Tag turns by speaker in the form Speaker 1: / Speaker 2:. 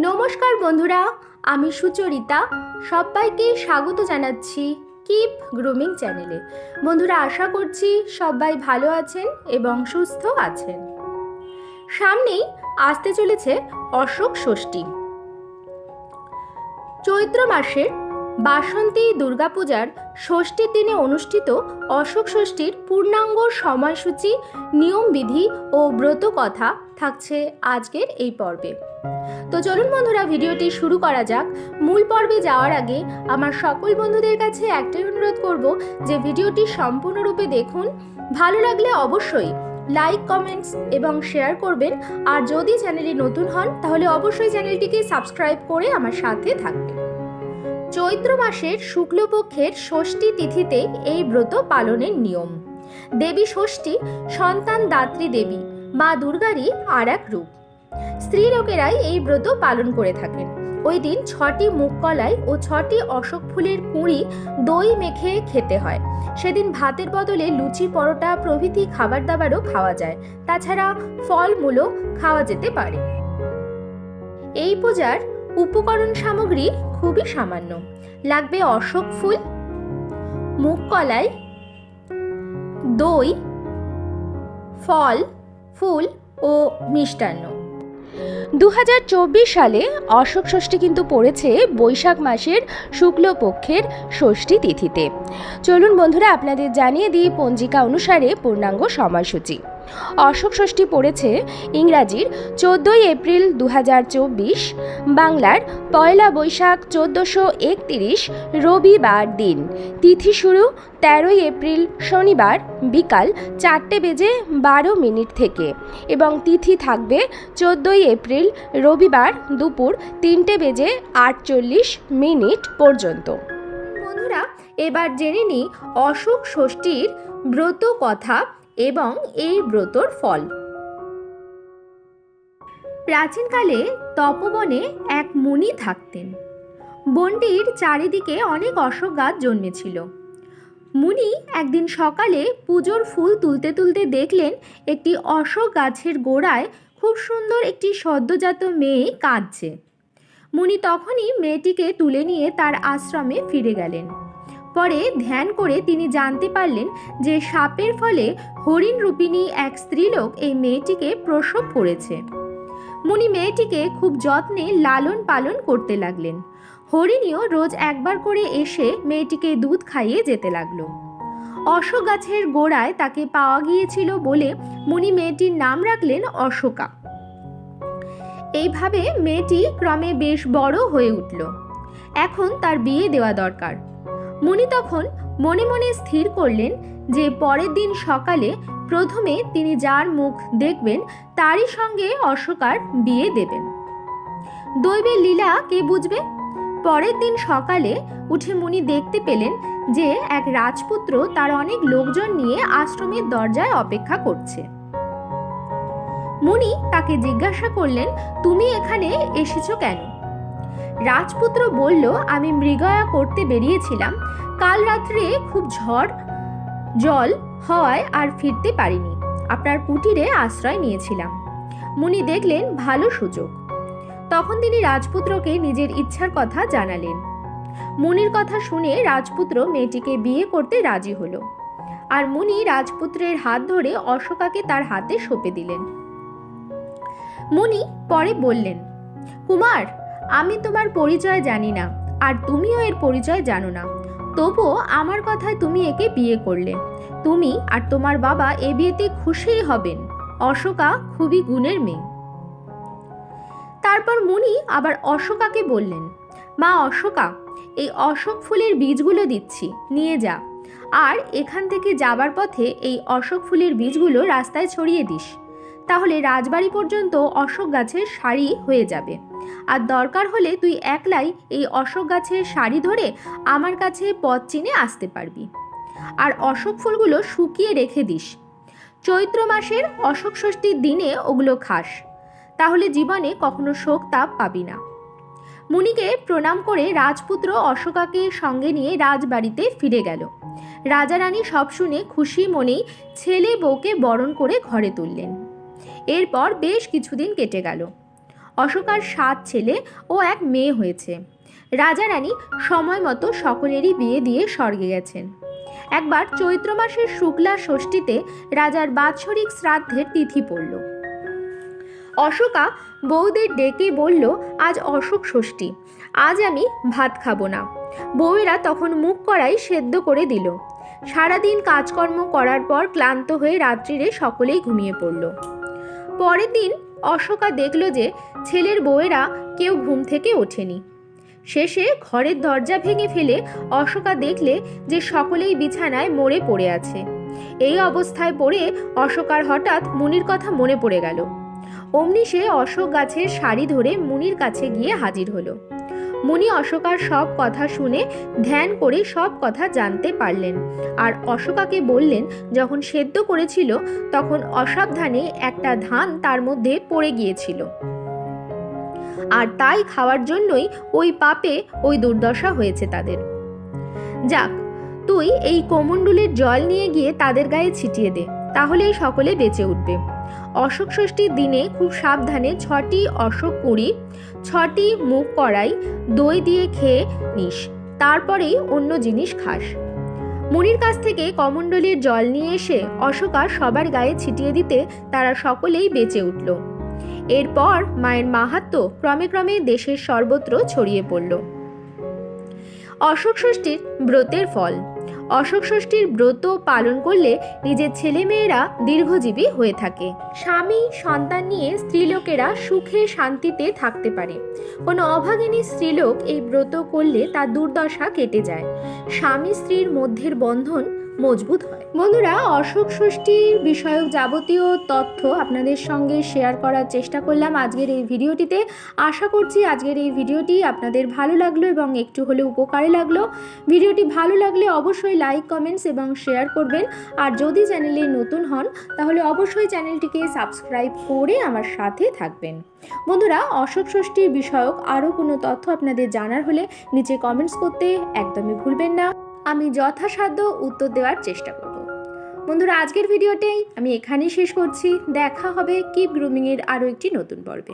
Speaker 1: নমস্কার বন্ধুরা, আমি সুচরিতা। সবাইকে স্বাগত জানাচ্ছি কিপ গ্রুমিং চ্যানেলে। বন্ধুরা, আশা করছি সবাই ভালো আছেন এবং সুস্থ আছেন। সামনেই আসতে চলেছে অশোক ষষ্ঠী। চৈত্র মাসের বাসন্তী দুর্গাপূজার ষষ্ঠীর দিনে অনুষ্ঠিত অশোক ষষ্ঠীর পূর্ণাঙ্গ সময়সূচি, নিয়মবিধি ও ব্রত কথা থাকছে আজকের এই পর্বে। তো চলুন বন্ধুরা, ভিডিওটি শুরু করা যাক। মূল পর্বে যাওয়ার আগে আমার সকল বন্ধুদের কাছে একটাই অনুরোধ করব যে ভিডিওটি সম্পূর্ণরূপে দেখুন। ভালো লাগলে অবশ্যই লাইক, কমেন্টস এবং শেয়ার করবেন। আর যদি চ্যানেলে নতুন হন, তাহলে অবশ্যই চ্যানেলটিকে সাবস্ক্রাইব করে আমার সাথে থাকবেন। চৈত্র মাসের শুক্লপক্ষের ষষ্ঠী তিথিতে এই ব্রত পালনের নিয়ম। দেবী ষষ্ঠী সন্তান দাত্রী দেবী, মা দুর্গারই আর এক রূপ। স্ত্রী লোকেরাই এই ব্রত পালন করে থাকেন। ওই দিন ছটি মুখ কলাই ও ছটি অশোক ফুলের কুঁড়ি দই মেখে খেতে হয়। সেদিন ভাতের বদলে লুচি, পরোটা প্রভৃতি খাবার দাবারও খাওয়া যায়। তাছাড়া ফলমূলও খাওয়া যেতে পারে। এই পূজার উপকরণ সামগ্রী খুবই সামান্য। লাগবে অশোক ফুল, মুগ কলাই, দই, ফল, ফুল ও মিষ্টান্ন। দুহাজার চব্বিশ সালে অশোক ষষ্ঠী কিন্তু পড়েছে বৈশাখ মাসের শুক্লপক্ষের ষষ্ঠী তিথিতে। চলুন বন্ধুরা, আপনাদের জানিয়ে দিই পঞ্জিকা অনুসারে পূর্ণাঙ্গ সময়সূচি। অশোক ষষ্ঠী পড়েছে ইংরাজির চোদ্দোই এপ্রিল দু হাজার চব্বিশ, বাংলার পয়লা বৈশাখ চোদ্দোশো একতিরিশ রবিবার দিন। তিথি শুরু তেরোই এপ্রিল শনিবার বিকাল চারটে বেজে বারো মিনিট থেকে এবং তিথি থাকবে চোদ্দোই এপ্রিল রবিবার দুপুর তিনটে বেজে আটচল্লিশ মিনিট পর্যন্ত। বন্ধুরা, এবার জেনে নিই অশোক ষষ্ঠীর ব্রত কথা এবং এই ব্রতর ফল। প্রাচীনকালে তপবনে এক মুনি থাকতেন। বনটির চারিদিকে অনেক অশোক গাছ জন্মেছিল। মুনি একদিন সকালে পুজোর ফুল তুলতে তুলতে দেখলেন একটি অশোক গাছের গোড়ায় খুব সুন্দর একটি সদ্যজাত মেয়ে কাঁদছে। মুনি তখনই মেয়েটিকে তুলে নিয়ে তার আশ্রমে ফিরে গেলেন। পরে ধ্যান করে তিনি জানতে পারলেন যে সাপের ফলে হরিণ রূপিণী এক স্ত্রীলোক এই মেয়েটিকে প্রসব করেছে। মুনি মেয়েটিকে খুব যত্নে লালন পালন করতে লাগলেন। হরিণীও রোজ একবার করে এসে মেয়েটিকে দুধ খাইয়ে যেতে লাগল। অশোক গাছের গোড়ায় তাকে পাওয়া গিয়েছিল বলে মুনি মেয়েটির নাম রাখলেন অশোকা। এইভাবে মেয়েটি ক্রমে বেশ বড় হয়ে উঠল। এখন তার বিয়ে দেওয়া দরকার। মুনি তখন মনে মনে স্থির করলেন যে পরের দিন সকালে প্রথমে তিনি যার মুখ দেখবেন, তারই সঙ্গে অশোকার বিয়ে দেবেন। দৈবের লীলা কে বুঝবে? পরের দিন সকালে উঠে মুনি দেখতে পেলেন যে এক রাজপুত্র তার অনেক লোকজন নিয়ে আশ্রমের দরজায় অপেক্ষা করছে। মুনি তাকে জিজ্ঞাসা করলেন, তুমি এখানে এসেছ কেন? রাজপুত্র বলল, আমি মৃগয়া করতে বেরিয়েছিলাম। কাল রাত্রে খুব ঝড়, জল হওয়ায় আর ফিরতে পারিনি। আপনার কুটিরে আশ্রয় নিয়েছিলাম। মুনি দেখলেন, ভালো সুযোগ। তখন তিনি রাজপুত্রকে নিজের ইচ্ছার কথা জানালেন। মুনির কথা শুনে রাজপুত্র মেয়েটিকে বিয়ে করতে রাজি হলো। আর মুনি রাজপুত্রের হাত ধরে অশোকাকে তার হাতে সঁপে দিলেন। মুনি পরে বললেন, কুমার আমি তোমার পরিচয় জানি না, আর তুমিও এর পরিচয় জানো না। তবুও আমার কথায় তুমি একে বিয়ে করলে। তুমি আর তোমার বাবা এ বিয়েতে খুশিই হবেন। অশোকা খুবই গুণের মেয়ে। তারপর মুনি আবার অশোকাকে বললেন, মা অশোকা, এই অশোক ফুলের বীজগুলো দিচ্ছি, নিয়ে যা। আর এখান থেকে যাবার পথে এই অশোক ফুলের বীজগুলো রাস্তায় ছড়িয়ে দিস। তাহলে রাজবাড়ি পর্যন্ত অশোক গাছের সারি হয়ে যাবে। আর দরকার হলে তুই একলাই এই অশোক গাছের শাড়ি ধরে আমার কাছে পথ চিনে আসতে পারবি। আর অশোক ফুলগুলো শুকিয়ে রেখে দিস। চৈত্র মাসের অশোক ষষ্ঠীর দিনে ওগুলো খাস। তাহলে জীবনে কখনো শোক তাপ পাবি না। মুনিকে প্রণাম করে রাজপুত্র অশোকাকে সঙ্গে নিয়ে রাজবাড়িতে ফিরে গেল। রাজা রানী সব শুনে খুশি মনেই ছেলে বউকে বরণ করে ঘরে তুললেন। এরপর বেশ কিছুদিন কেটে গেল। অশোকার সাত ছেলে ও এক মেয়ে হয়েছে। রাজা রানী সময় মতো সকলেরই বিয়ে দিয়ে স্বর্গে গেছেন। একবার চৈত্র মাসের শুক্লা ষষ্ঠীতে রাজার বাৎসরিক শ্রাদ্ধের তিথি পড়ল। অশোকা বউদের ডেকে বলল, আজ অশোক ষষ্ঠী, আজ আমি ভাত খাব না। বউয়েরা তখন মুখ করাই সেদ্ধ করে দিল। সারাদিন কাজকর্ম করার পর ক্লান্ত হয়ে রাত্রিরে সকলেই ঘুমিয়ে পড়ল। পরের দিন অশোকা দেখল যে ছেলের বউয়েরা কেউ ঘুম থেকে ওঠেনি। শেষে ঘরের দরজা ভেঙে ফেলে অশোকা দেখলে যে সকলেই বিছানায় মরে পড়ে আছে। এই অবস্থায় পড়ে অশোকার হঠাৎ মুনির কথা মনে পড়ে গেল। অমনি সে অশোক গাছের শাড়ি ধরে মুনির কাছে গিয়ে হাজির হলো। মুনি অশোকার সব কথা শুনে ধ্যান করে সব কথা জানতে পারলেন। আর অশোকাকে বললেন, যখন সেদ্ধ করেছিল, তখন অসাবধানে একটা ধান তার মধ্যে পড়ে গিয়েছিল। আর তাই খাওয়ার জন্যই ওই পাপে ওই দুর্দশা হয়েছে তাদের। যাক, তুই এই কোমণ্ডুলের জল নিয়ে গিয়ে তাদের গায়ে ছিটিয়ে দে, তাহলেই সকলে বেঁচে উঠবে। অশোক ষষ্ঠীর দিনে খুব সাবধানে ছটি অশোক কুড়ি, ছটি মুখ কড়াই, দই দিয়ে খেয়ে নিস। তারপরেই অন্য জিনিস খাস। মুনির কাছ থেকে কমণ্ডলের জল নিয়ে এসে অশোকা সবার গায়ে ছিটিয়ে দিতে তারা সকলেই বেঁচে উঠল। এরপর মায়ের মাহাত্ম ক্রমে ক্রমে দেশের সর্বত্র ছড়িয়ে পড়ল। অশোক ষষ্ঠীর ব্রতের ফল অশোক ষষ্ঠীর ব্রত পালন করলে নিজের ছেলেমেয়েরা দীর্ঘজীবী হয়ে থাকে। স্বামী, সন্তান নিয়ে স্ত্রীলোকেরা সুখে শান্তিতে থাকতে পারে। কোনো অভাগিনী স্ত্রীলোক এই ব্রত করলে তার দুর্দশা কেটে যায়। স্বামী স্ত্রীর মধ্যের বন্ধন মজবুত হয়। বন্ধুরা, অশোক ষষ্ঠীর বিষয়ক যাবতীয় তথ্য আপনাদের সঙ্গে শেয়ার করার চেষ্টা করলাম আজকের এই ভিডিওটিতে। আশা করছি আজকের এই ভিডিওটি আপনাদের ভালো লাগল এবং একটু হলে উপকারে লাগল। ভিডিওটি ভালো লাগলে অবশ্যই লাইক, কমেন্টস এবং শেয়ার করবেন। আর যদি চ্যানেলে নতুন হন, তাহলে অবশ্যই চ্যানেলটিকে সাবস্ক্রাইব করে আমার সাথে থাকবেন। বন্ধুরা, অশোক ষষ্ঠীর বিষয়ক আরও কোনো তথ্য আপনাদের জানার হলে নিচে কমেন্টস করতে একদমই ভুলবেন না। আমি যথাসাধ্য উত্তর দেওয়ার চেষ্টা করব। বন্ধুরা, আজকের ভিডিওটাই আমি এখানেই শেষ করছি। দেখা হবে কিপ গ্রুমিংয়ের আরও একটি নতুন পর্বে।